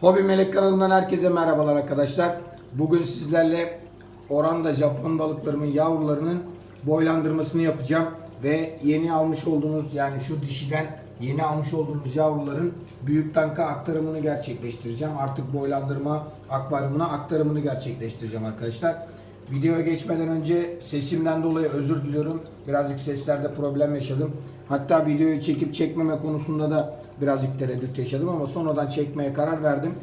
Hobi Melek kanalından herkese merhabalar arkadaşlar. Bugün sizlerle oranda Japon balıklarımın yavrularının boylandırmasını yapacağım. Ve yeni almış olduğunuz yani şu dişiden yeni almış olduğunuz yavruların büyük tanka aktarımını gerçekleştireceğim. Artık boylandırma akvaryumuna aktarımını gerçekleştireceğim arkadaşlar. Videoya geçmeden önce sesimden dolayı özür diliyorum. Birazcık seslerde problem yaşadım. Hatta videoyu çekip çekmeme konusunda da birazcık tereddüt yaşadım ama sonradan çekmeye karar verdim.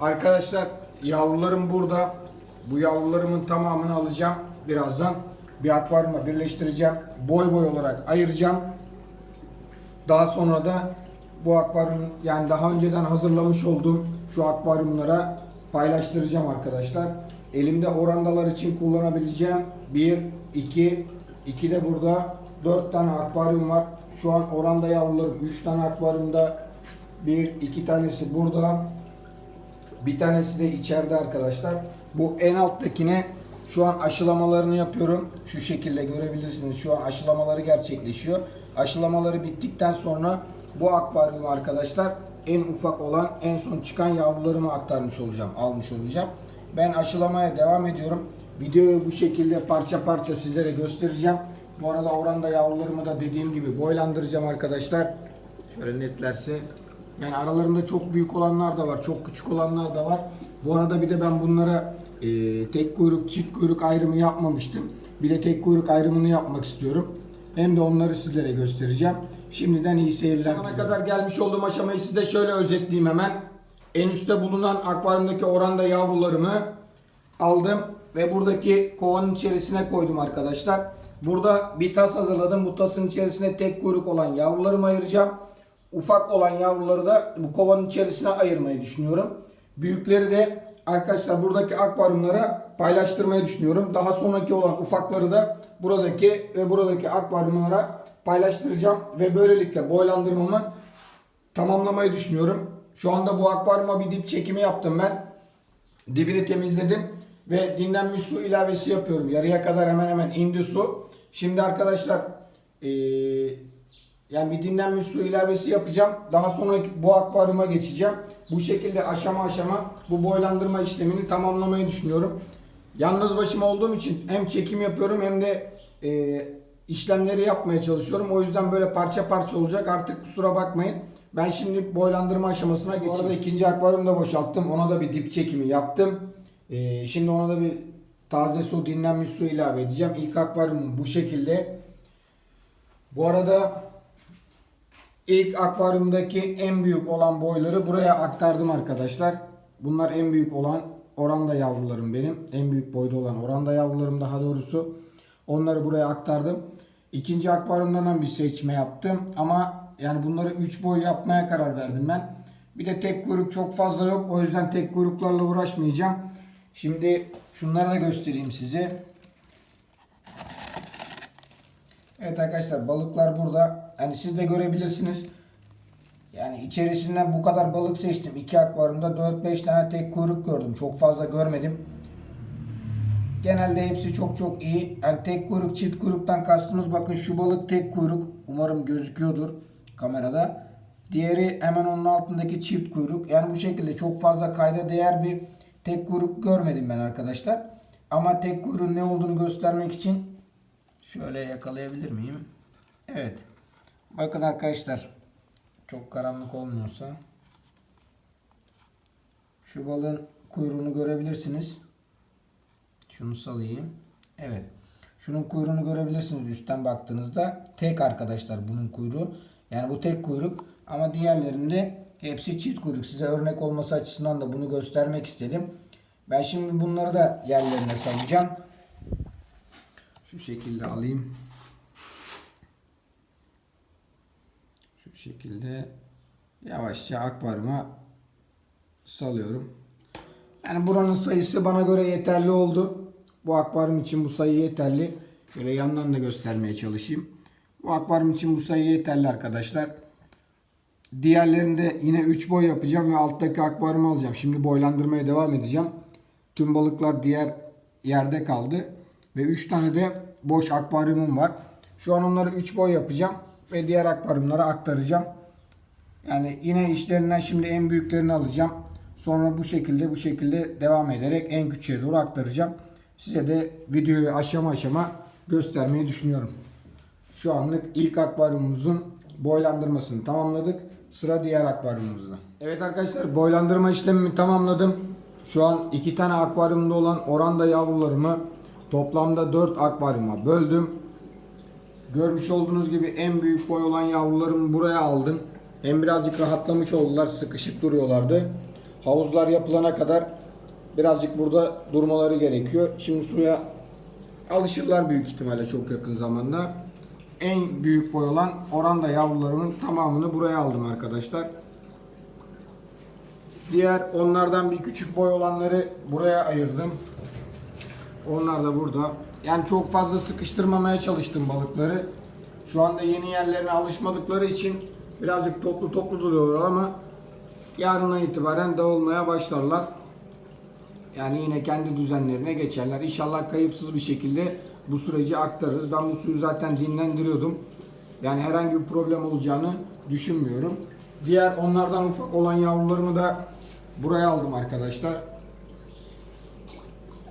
Arkadaşlar yavrularım burada. Bu yavrularımın tamamını alacağım. Birazdan bir akvaryuma birleştireceğim. Boy boy olarak ayıracağım. Daha sonra da bu akvaryum yani daha önceden hazırlamış olduğum şu akvaryumlara paylaştıracağım arkadaşlar. Elimde orandalar için kullanabileceğim 1, 2, 2 de burada 4 tane akvaryum var. Şu an oranda yavrularım 3 tane akvaryumda 1, 2 tanesi burada. Bir tanesi de içeride arkadaşlar. Bu en alttakine şu an aşılamalarını yapıyorum. Şu şekilde görebilirsiniz. Şu an aşılamaları gerçekleşiyor. Aşılamaları bittikten sonra bu akvaryum arkadaşlar en ufak olan en son çıkan yavrularımı aktarmış olacağım. Almış olacağım. Ben aşılamaya devam ediyorum. Videoyu bu şekilde parça parça sizlere göstereceğim. Bu arada oranda yavrularımı da dediğim gibi boylandıracağım arkadaşlar. Şöyle netlerse yani aralarında çok büyük olanlar da var, çok küçük olanlar da var. Bu arada bir de ben bunlara e, tek kuyruk, çift kuyruk ayrımı yapmamıştım. Bir de tek kuyruk ayrımını yapmak istiyorum. Hem de onları sizlere göstereceğim. Şimdiden iyi seyirler. Sonuna kadar gelmiş olduğum aşamayı size şöyle özetleyeyim hemen. En üstte bulunan akvaryumdaki oranda yavrularımı aldım ve buradaki kovanın içerisine koydum arkadaşlar. Burada bir tas hazırladım. Bu tasın içerisine tek kuyruk olan yavrularımı ayıracağım. Ufak olan yavruları da bu kovanın içerisine ayırmayı düşünüyorum. Büyükleri de arkadaşlar buradaki akvaryumlara paylaştırmayı düşünüyorum. Daha sonraki olan ufakları da buradaki ve buradaki akvaryumlara paylaştıracağım ve böylelikle boylandırmamı tamamlamayı düşünüyorum. Şu anda bu akvaryuma bir dip çekimi yaptım ben. Dibini temizledim ve dinlenmiş su ilavesi yapıyorum. Yarıya kadar hemen hemen indi su. Şimdi arkadaşlar eee, yani bir dinlenmiş su ilavesi yapacağım. Daha sonra bu akvaryuma geçeceğim. Bu şekilde aşama aşama bu boylandırma işlemini tamamlamayı düşünüyorum. Yalnız başıma olduğum için hem çekim yapıyorum hem de eee, işlemleri yapmaya çalışıyorum. O yüzden böyle parça parça olacak. Artık kusura bakmayın. Ben şimdi boylandırma aşamasına geçeyim. Bu arada ikinci akvaryumu da boşalttım. Ona da bir dip çekimi yaptım. Ee, şimdi ona da bir taze su, dinlenmiş su ilave edeceğim. İlk akvaryumum bu şekilde. Bu arada ilk akvaryumdaki en büyük olan boyları buraya aktardım arkadaşlar. Bunlar en büyük olan oranda yavrularım benim. En büyük boyda olan oranda yavrularım daha doğrusu. Onları buraya aktardım. İkinci akvaryumdan da bir seçme yaptım. Ama yani bunları 3 boy yapmaya karar verdim ben. Bir de tek kuyruk çok fazla yok. O yüzden tek kuyruklarla uğraşmayacağım. Şimdi şunları da göstereyim size. Evet arkadaşlar balıklar burada. Hani siz de görebilirsiniz. Yani içerisinden bu kadar balık seçtim. İki akvaryumda 4-5 tane tek kuyruk gördüm. Çok fazla görmedim. Genelde hepsi çok çok iyi. Yani tek kuyruk çift kuyruktan kastımız bakın şu balık tek kuyruk. Umarım gözüküyordur kamerada. Diğeri hemen onun altındaki çift kuyruk. Yani bu şekilde çok fazla kayda değer bir tek kuyruk görmedim ben arkadaşlar. Ama tek kuyruğun ne olduğunu göstermek için şöyle yakalayabilir miyim? Evet. Bakın arkadaşlar çok karanlık olmuyorsa şu balığın kuyruğunu görebilirsiniz. Şunu salayım. Evet. Şunun kuyruğunu görebilirsiniz üstten baktığınızda. Tek arkadaşlar bunun kuyruğu. Yani bu tek kuyruk ama diğerlerinde hepsi çift kuyruk. Size örnek olması açısından da bunu göstermek istedim. Ben şimdi bunları da yerlerine salacağım. Şu şekilde alayım. Şu şekilde yavaşça akvaryuma salıyorum. Yani buranın sayısı bana göre yeterli oldu. Bu akvaryum için bu sayı yeterli. Şöyle yandan da göstermeye çalışayım. Bu akvaryum için bu sayı yeterli arkadaşlar. Diğerlerinde yine 3 boy yapacağım ve alttaki akvaryumu alacağım. Şimdi boylandırmaya devam edeceğim. Tüm balıklar diğer yerde kaldı. Ve 3 tane de boş akvaryumum var. Şu an onları 3 boy yapacağım. Ve diğer akvaryumlara aktaracağım. Yani yine işlerinden şimdi en büyüklerini alacağım. Sonra bu şekilde bu şekilde devam ederek en küçüğe doğru aktaracağım. Size de videoyu aşama aşama göstermeyi düşünüyorum. Şu anlık ilk akvaryumumuzun boylandırmasını tamamladık. Sıra diğer akvaryumumuzda. Evet arkadaşlar boylandırma işlemimi tamamladım. Şu an iki tane akvaryumda olan oranda yavrularımı toplamda 4 akvaryuma böldüm. Görmüş olduğunuz gibi en büyük boy olan yavrularımı buraya aldım. Hem birazcık rahatlamış oldular, sıkışık duruyorlardı. Havuzlar yapılana kadar birazcık burada durmaları gerekiyor. Şimdi suya alışırlar büyük ihtimalle çok yakın zamanda. En büyük boy olan oranda yavrularımın tamamını buraya aldım arkadaşlar. Diğer onlardan bir küçük boy olanları buraya ayırdım. Onlar da burada. Yani çok fazla sıkıştırmamaya çalıştım balıkları. Şu anda yeni yerlerine alışmadıkları için birazcık toplu toplu duruyorlar ama yarından itibaren dağılmaya başlarlar. Yani yine kendi düzenlerine geçerler. İnşallah kayıpsız bir şekilde bu süreci aktarırız. Ben bu suyu zaten dinlendiriyordum. Yani herhangi bir problem olacağını düşünmüyorum. Diğer onlardan ufak olan yavrularımı da buraya aldım arkadaşlar.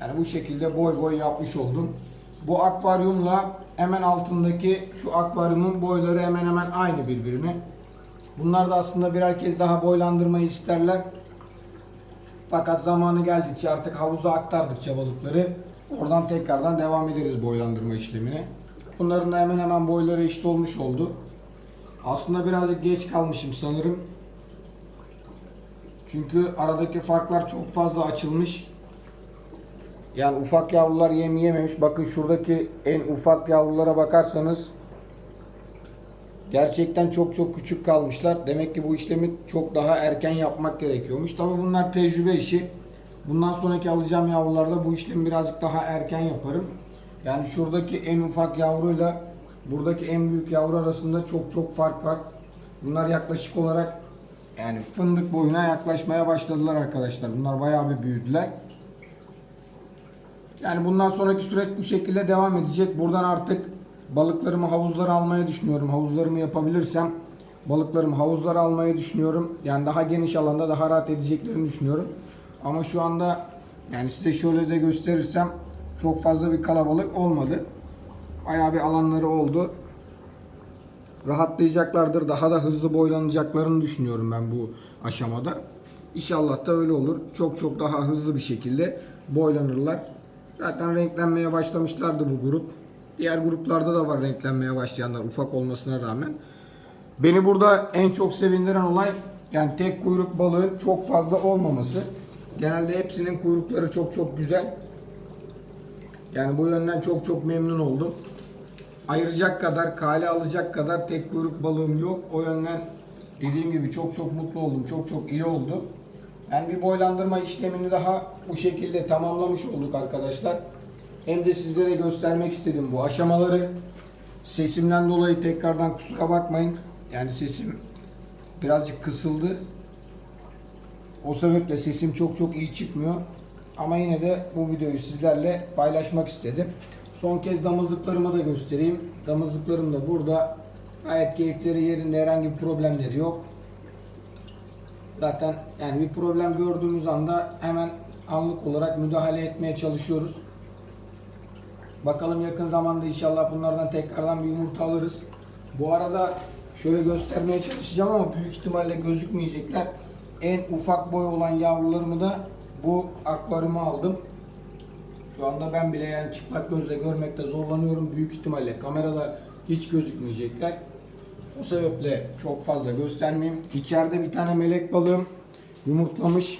Yani bu şekilde boy boy yapmış oldum. Bu akvaryumla hemen altındaki şu akvaryumun boyları hemen hemen aynı birbirine. Bunlar da aslında birer kez daha boylandırmayı isterler. Fakat zamanı geldikçe artık havuza aktardıkça balıkları oradan tekrardan devam ederiz boylandırma işlemine. Bunların da hemen hemen boyları eşit olmuş oldu. Aslında birazcık geç kalmışım sanırım. Çünkü aradaki farklar çok fazla açılmış. Yani ufak yavrular yem yememiş. Bakın şuradaki en ufak yavrulara bakarsanız gerçekten çok çok küçük kalmışlar. Demek ki bu işlemi çok daha erken yapmak gerekiyormuş. Tabi bunlar tecrübe işi. Bundan sonraki alacağım yavrularda bu işlemi birazcık daha erken yaparım. Yani şuradaki en ufak yavruyla buradaki en büyük yavru arasında çok çok fark var. Bunlar yaklaşık olarak yani fındık boyuna yaklaşmaya başladılar arkadaşlar. Bunlar bayağı bir büyüdüler. Yani bundan sonraki süreç bu şekilde devam edecek. Buradan artık balıklarımı havuzlara almayı düşünüyorum. Havuzlarımı yapabilirsem balıklarımı havuzlara almayı düşünüyorum. Yani daha geniş alanda daha rahat edeceklerini düşünüyorum. Ama şu anda yani size şöyle de gösterirsem çok fazla bir kalabalık olmadı. Bayağı bir alanları oldu. Rahatlayacaklardır. Daha da hızlı boylanacaklarını düşünüyorum ben bu aşamada. İnşallah da öyle olur. Çok çok daha hızlı bir şekilde boylanırlar. Zaten renklenmeye başlamışlardı bu grup. Diğer gruplarda da var renklenmeye başlayanlar ufak olmasına rağmen. Beni burada en çok sevindiren olay yani tek kuyruk balığın çok fazla olmaması. Genelde hepsinin kuyrukları çok çok güzel. Yani bu yönden çok çok memnun oldum. Ayıracak kadar, kale alacak kadar tek kuyruk balığım yok. O yönden dediğim gibi çok çok mutlu oldum. Çok çok iyi oldu. Yani bir boylandırma işlemini daha bu şekilde tamamlamış olduk arkadaşlar. Hem de sizlere göstermek istedim bu aşamaları. Sesimden dolayı tekrardan kusura bakmayın. Yani sesim birazcık kısıldı. O sebeple sesim çok çok iyi çıkmıyor. Ama yine de bu videoyu sizlerle paylaşmak istedim. Son kez damızlıklarımı da göstereyim. Damızlıklarım da burada. Gayet keyifleri yerinde herhangi bir problemleri yok. Zaten yani bir problem gördüğümüz anda hemen anlık olarak müdahale etmeye çalışıyoruz. Bakalım yakın zamanda inşallah bunlardan tekrardan bir yumurta alırız. Bu arada şöyle göstermeye çalışacağım ama büyük ihtimalle gözükmeyecekler. En ufak boy olan yavrularımı da bu akvaryuma aldım. Şu anda ben bile yani çıplak gözle görmekte zorlanıyorum. Büyük ihtimalle kamerada hiç gözükmeyecekler. O sebeple çok fazla göstermeyeyim. İçeride bir tane melek balığım yumurtlamış.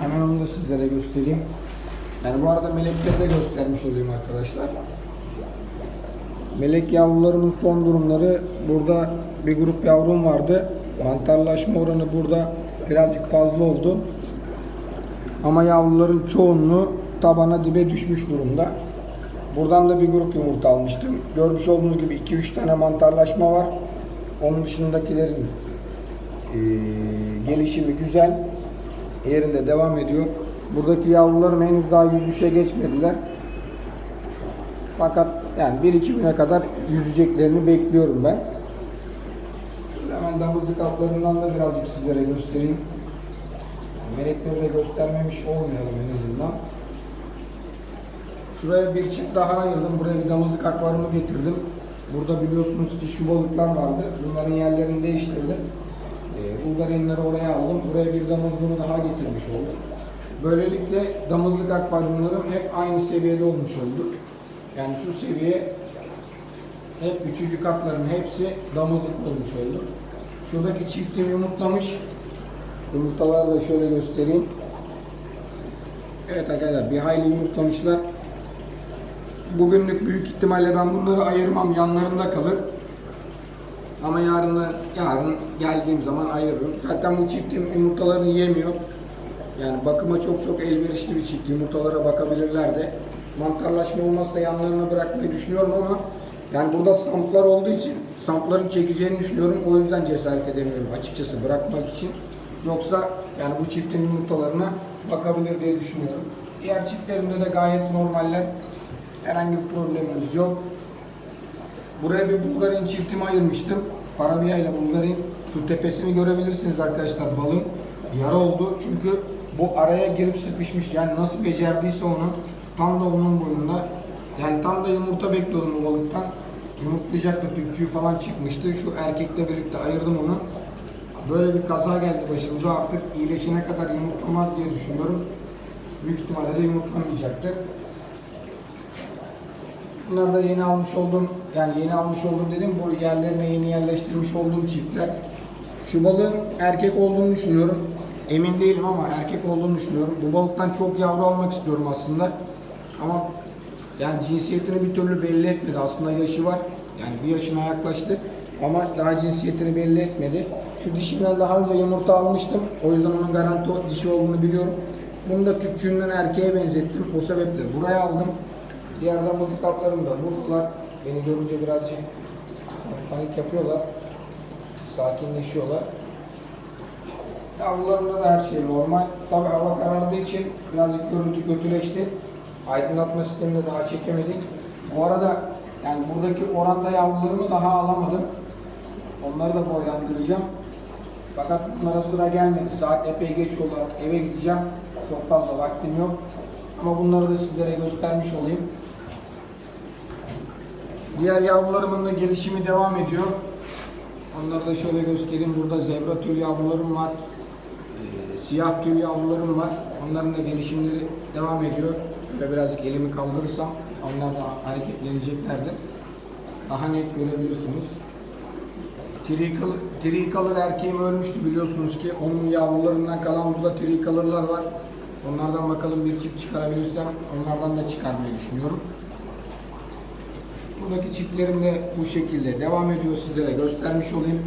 Hemen onu da sizlere göstereyim. Yani bu arada melekleri de göstermiş olayım arkadaşlar. Melek yavrularımın son durumları burada bir grup yavrum vardı. Mantarlaşma oranı burada birazcık fazla oldu. Ama yavruların çoğunluğu tabana dibe düşmüş durumda. Buradan da bir grup yumurta almıştım. Görmüş olduğunuz gibi 2-3 tane mantarlaşma var. Onun dışındakilerin eee, gelişimi güzel. Yerinde devam ediyor. Buradaki yavrularım henüz daha yüzüşe geçmediler. Fakat yani 1-2 güne kadar yüzeceklerini bekliyorum ben. Damızlık altlarından da birazcık sizlere göstereyim. melekleri de göstermemiş olmayalım en azından. Şuraya bir çift daha ayırdım. Buraya bir damızlık akvaryumu getirdim. Burada biliyorsunuz ki şu balıklar vardı. Bunların yerlerini değiştirdim. Ee, Bulgarinleri oraya aldım. Buraya bir damızlığımı daha getirmiş oldum. Böylelikle damızlık akvaryumlarım hep aynı seviyede olmuş oldu. Yani şu seviye hep üçüncü katların hepsi damızlık olmuş oldu. Şuradaki çiftim yumurtlamış. Yumurtaları da şöyle göstereyim. Evet arkadaşlar bir hayli yumurtlamışlar. Bugünlük büyük ihtimalle ben bunları ayırmam yanlarında kalır. Ama yarın yarın geldiğim zaman ayırırım. Zaten bu çiftim yumurtalarını yemiyor. Yani bakıma çok çok elverişli bir çift. Yumurtalara bakabilirler de. Mantarlaşma olmazsa yanlarına bırakmayı düşünüyorum ama yani burada samplar olduğu için sampların çekeceğini düşünüyorum. O yüzden cesaret edemiyorum açıkçası bırakmak için. Yoksa yani bu çiftin yumurtalarına bakabilir diye düşünüyorum. Diğer çiftlerimde de gayet normaller. Herhangi bir problemimiz yok. Buraya bir Bulgarin çiftimi ayırmıştım. Parabia ile Bulgarin. Şu tepesini görebilirsiniz arkadaşlar balın. Yara oldu çünkü bu araya girip sıkışmış. Yani nasıl becerdiyse onu tam da onun boyunda. Yani tam da yumurta bekliyordum bu balıktan. Yumurtlayacaktı tüpçüğü falan çıkmıştı. Şu erkekle birlikte ayırdım onu. Böyle bir kaza geldi başımıza artık iyileşene kadar yumurtlamaz diye düşünüyorum. Büyük ihtimalle de yumurtlamayacaktır. Bunlar da yeni almış olduğum, yani yeni almış olduğum dedim bu yerlerine yeni yerleştirmiş olduğum çiftler. Şu balığın erkek olduğunu düşünüyorum. Emin değilim ama erkek olduğunu düşünüyorum. Bu balıktan çok yavru almak istiyorum aslında. Ama yani cinsiyetini bir türlü belli etmedi. Aslında yaşı var. Yani bir yaşına yaklaştı. Ama daha cinsiyetini belli etmedi. Şu dişimden daha önce yumurta almıştım. O yüzden onun garanti dişi olduğunu biliyorum. Bunu da tüpçüğünden erkeğe benzettim. O sebeple buraya aldım. Diğer damızlık atlarım da buradalar. Beni görünce birazcık panik yapıyorlar. Sakinleşiyorlar. Yavrularımda da her şey normal. Tabi hava karardığı için birazcık görüntü kötüleşti. Aydınlatma sistemini daha çekemedik. Bu arada yani buradaki oranda yavrularımı daha alamadım. Onları da boylandıracağım. Fakat bunlara sıra gelmedi. Saat epey geç oldu. Eve gideceğim. Çok fazla vaktim yok. Ama bunları da sizlere göstermiş olayım. Diğer yavrularımın da gelişimi devam ediyor. Onları da şöyle göstereyim. Burada zebra tül yavrularım var. Ee, siyah tül yavrularım var. Onların da gelişimleri devam ediyor. Ve birazcık elimi kaldırırsam onlar da hareketleneceklerdir. Daha net görebilirsiniz. Tricolor, tricolor erkeğim ölmüştü biliyorsunuz ki. Onun yavrularından kalan burada tricolor'lar var. Onlardan bakalım bir çift çıkarabilirsem onlardan da çıkarmayı düşünüyorum. Buradaki çiftlerim de bu şekilde devam ediyor sizlere göstermiş olayım.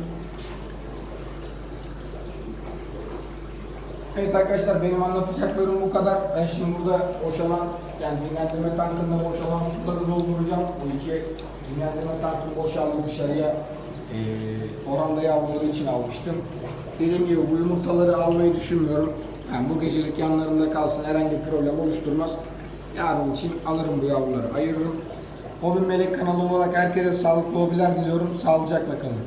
Evet arkadaşlar benim anlatacaklarım bu kadar. Ben şimdi burada boşalan yani dinlendirme tankında boşalan suları dolduracağım. Bu iki dinlendirme tankı boşaldı dışarıya e, oranda yavruları için almıştım. Dediğim gibi bu yumurtaları almayı düşünmüyorum. Yani bu gecelik yanlarında kalsın herhangi bir problem oluşturmaz. Yarın için alırım bu yavruları ayırırım. Hobi Melek kanalı olarak herkese sağlıklı hobiler diliyorum. Sağlıcakla kalın.